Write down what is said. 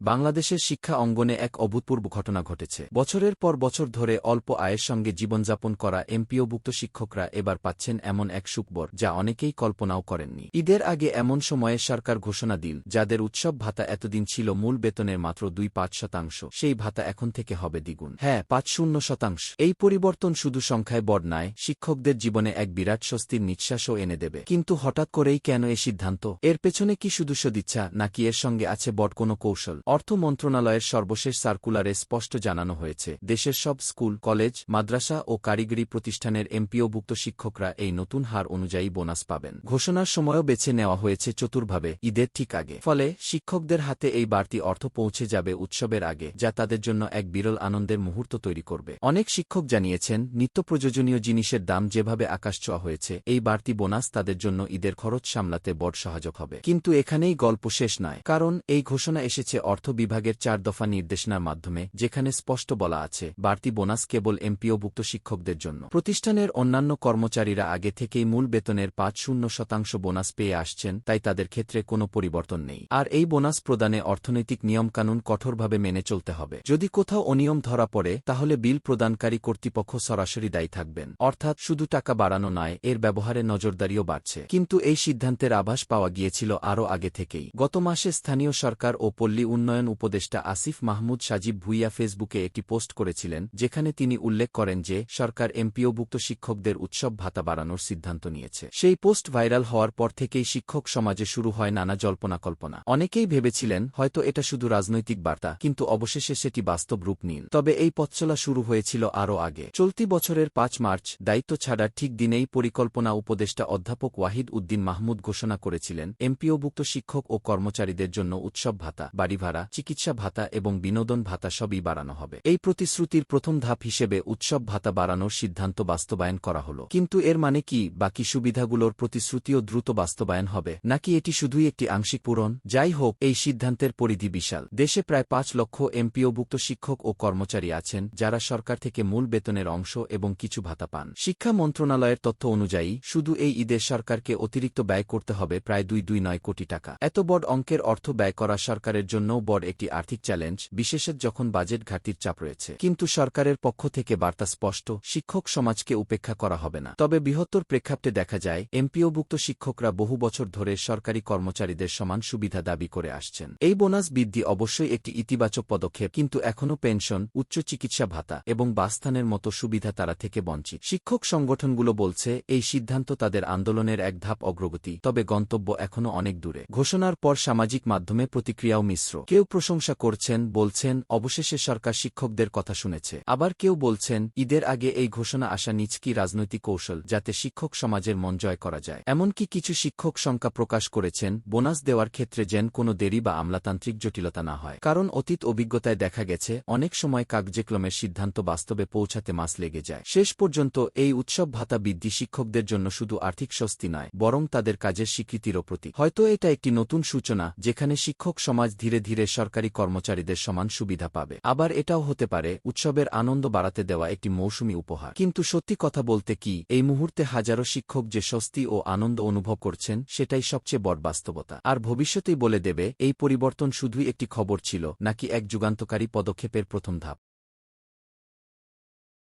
বাংলাদেশের শিক্ষা অঙ্গনে এক অভূতপূর্ব ঘটনা ঘটেছে। বছরের পর বছর ধরে অল্প আয়ের সঙ্গে জীবনযাপন করা এমপিওভুক্ত শিক্ষকরা এবার পাচ্ছেন এমন এক সুকবর যা অনেকেই কল্পনাও করেননি। ঈদের আগে এমন সময়ে সরকার ঘোষণা দিল, যাদের উৎসব ভাতা এতদিন ছিল মূল বেতনের মাত্র দুই পাঁচ শতাংশ, সেই ভাতা এখন থেকে হবে দ্বিগুণ। হ্যাঁ পাঁচ শূন্য শতাংশ। এই পরিবর্তন শুধু সংখ্যায় বড় নয়, শিক্ষকদের জীবনে এক বিরাট স্বস্তির নিঃশ্বাসও এনে দেবে। কিন্তু হঠাৎ করেই কেন এ সিদ্ধান্ত? এর পেছনে কি শুধু সদিচ্ছা, নাকি এর সঙ্গে আছে বট কোনো কৌশল? অর্থ মন্ত্রণালয়ের সর্বশেষ সার্কুলারে স্পষ্ট জানানো হয়েছে, দেশের সব স্কুল, কলেজ, মাদ্রাসা ও কারিগরি প্রতিষ্ঠানের এমপিওভুক্ত শিক্ষকরা এই নতুন হার অনুযায়ী বোনাস পাবেন। ঘোষণার সময়ও বেছে নেওয়া হয়েছে চতুর্ভাবে, ঈদের ঠিক আগে। ফলে, শিক্ষকদের হাতে এই বাড়তি অর্থ পৌঁছে যাবে উৎসবের আগে, যা তাদের জন্য এক বিরল আনন্দের মুহূর্ত তৈরি করবে। অনেক শিক্ষক জানিয়েছেন নিত্য প্রয়োজনীয় জিনিসের দাম যেভাবে আকাশ ছোঁয়া হয়েছে, এই বাড়তি বোনাস তাদের জন্য ঈদের খরচ সামলাতে বড় সহায়ক হবে। কিন্তু এখানেই গল্প শেষ নয়, কারণ এই ঘোষণা এসেছে অর্থ বিভাগের চার দফা নির্দেশনার মাধ্যমে, যেখানে স্পষ্ট বলা আছে, বাড়তি বোনাস কেবল এমপিওভুক্ত শিক্ষকদের জন্য। প্রতিষ্ঠানের অন্যান্য কর্মচারীরা আগে থেকেই মূল বেতনের পাঁচ শূন্য শতাংশ বোনাস পেয়ে আসছেন, তাই তাদের ক্ষেত্রে কোনো পরিবর্তন নেই। আর এই বোনাস প্রদানে অর্থনৈতিক নিয়মকানুন কঠোরভাবে মেনে চলতে হবে। যদি কোথাও অনিয়ম ধরা পড়ে, তাহলে বিল প্রদানকারী কর্তৃপক্ষ সরাসরি দায়ী থাকবেন। অর্থাৎ শুধু টাকা বাড়ানো নয়, এর ব্যবহারে নজরদারিও বাড়ছে। কিন্তু এই সিদ্ধান্তের আভাস পাওয়া গিয়েছিল আরও আগে থেকেই। গত মাসে স্থানীয় সরকার ও পল্লী উন্নয়ন উপদেষ্টা আসিফ মাহমুদ সাজিব ভুইয়া ফেসবুকে একটি পোস্ট করেছিলেন, যেখানে তিনি উল্লেখ করেন যে, সরকার এমপিওভুক্ত শিক্ষকদের উৎসব ভাতা বাড়ানোর সিদ্ধান্ত নিয়েছে। সেই পোস্ট ভাইরাল হওয়ার পর থেকেই শিক্ষক সমাজে শুরু হয় নানা জল্পনা কল্পনা অনেকেই ভেবেছিলেন, হয়তো এটা শুধু রাজনৈতিক বার্তা, কিন্তু অবশেষে সেটি বাস্তব রূপ নিন। তবে এই পথচলা শুরু হয়েছিল আরও আগে। চলতি বছরের পাঁচ মার্চ, দায়িত্ব ছাড়ার ঠিক দিনেই পরিকল্পনা উপদেষ্টা অধ্যাপক ওয়াহিদ উদ্দিন মাহমুদ ঘোষণা করেছিলেন, এমপিওভুক্ত শিক্ষক ও কর্মচারীদের জন্য উৎসব ভাতা, বাড়ি ভাড়া চিকিৎসা ভাতা এবং বিনোদন ভাতা সবই বাড়ানো হবে। এই প্রতিশ্রুতির প্রথম ধাপ হিসেবে উৎসব ভাতা বাড়ানোর সিদ্ধান্ত বাস্তবায়ন করা হল। কিন্তু এর মানে কি বাকি সুবিধাগুলোর প্রতিশ্রুতিও দ্রুত বাস্তবায়ন হবে, নাকি এটি শুধুই একটি আংশিক পূরণ? যাই হোক, এই সিদ্ধান্তের পরিধি বিশাল। দেশে প্রায় পাঁচ লক্ষ এমপিওভুক্ত শিক্ষক ও কর্মচারী আছেন, যারা সরকার থেকে মূল বেতনের অংশ এবং কিছু ভাতা পান। শিক্ষা মন্ত্রণালয়ের তথ্য অনুযায়ী, শুধু এই ঈদে সরকারকে অতিরিক্ত ব্যয় করতে হবে প্রায় দুই দুই নয় কোটি টাকা। এত বড় অঙ্কের অর্থ ব্যয় করা সরকারের জন্যও বড় একটি আর্থিক চ্যালেঞ্জ, বিশেষত যখন বাজেট ঘাটতির চাপ রয়েছে। কিন্তু সরকারের পক্ষ থেকে বার্তা স্পষ্ট, শিক্ষক সমাজকে উপেক্ষা করা হবে না। তবে বৃহত্তর প্রেক্ষাপটে দেখা যায়, এমপিওভুক্ত শিক্ষকরা বহু বছর ধরে সরকারি কর্মচারীদের সমান সুবিধা দাবি করে আসছেন। এই বোনাস বৃদ্ধি অবশ্যই একটি ইতিবাচক পদক্ষেপ, কিন্তু এখনও পেনশন, উচ্চ চিকিৎসা ভাতা এবং বাসস্থানের মতো সুবিধা তারা থেকে বঞ্চিত। শিক্ষক সংগঠনগুলো বলছে, এই সিদ্ধান্ত তাদের আন্দোলনের এক ধাপ অগ্রগতি, তবে গন্তব্য এখনও অনেক দূরে। ঘোষণার পর সামাজিক মাধ্যমে প্রতিক্রিয়াও মিশ্র। কেউ প্রশংসা করছেন, বলছেন, অবশেষে সরকার শিক্ষকদের কথা শুনেছে। আবার কেউ বলছেন, ঈদের আগে এই ঘোষণা আসা নিচকি রাজনৈতিক কৌশল, যাতে শিক্ষক সমাজের মন জয় করা যায়। এমনকি কিছু শিক্ষক শঙ্কা প্রকাশ করেছেন, বোনাস দেওয়ার ক্ষেত্রে যেন কোনো দেরি বা আমলাতান্ত্রিক জটিলতা না হয়। কারণ অতীত অভিজ্ঞতায় দেখা গেছে, অনেক সময় কাগজেক্লমের সিদ্ধান্ত বাস্তবে পৌঁছাতে মাস লেগে যায়। শেষ পর্যন্ত এই উৎসব ভাতা বৃদ্ধি শিক্ষকদের জন্য শুধু আর্থিক স্বস্তি নয়, বরং তাদের কাজের স্বীকৃতিরও প্রতীক। হয়তো এটা একটি নতুন সূচনা, যেখানে শিক্ষক সমাজ ধীরে ধীরে সরকারি কর্মচারীদের সমান সুবিধা পাবে। আবার এটাও হতে পারে, উৎসবের আনন্দ বাড়াতে দেওয়া একটি মৌসুমি উপহার। কিন্তু সত্যি কথা বলতে কি, এই মুহূর্তে হাজারো শিক্ষক যে স্বস্তি ও আনন্দ অনুভব করছেন, সেটাই সবচেয়ে বড় বাস্তবতা। আর ভবিষ্যতেই বলে দেবে, এই পরিবর্তন শুধুই একটি খবর ছিল, নাকি এক যুগান্তকারী পদক্ষেপের প্রথম ধাপ।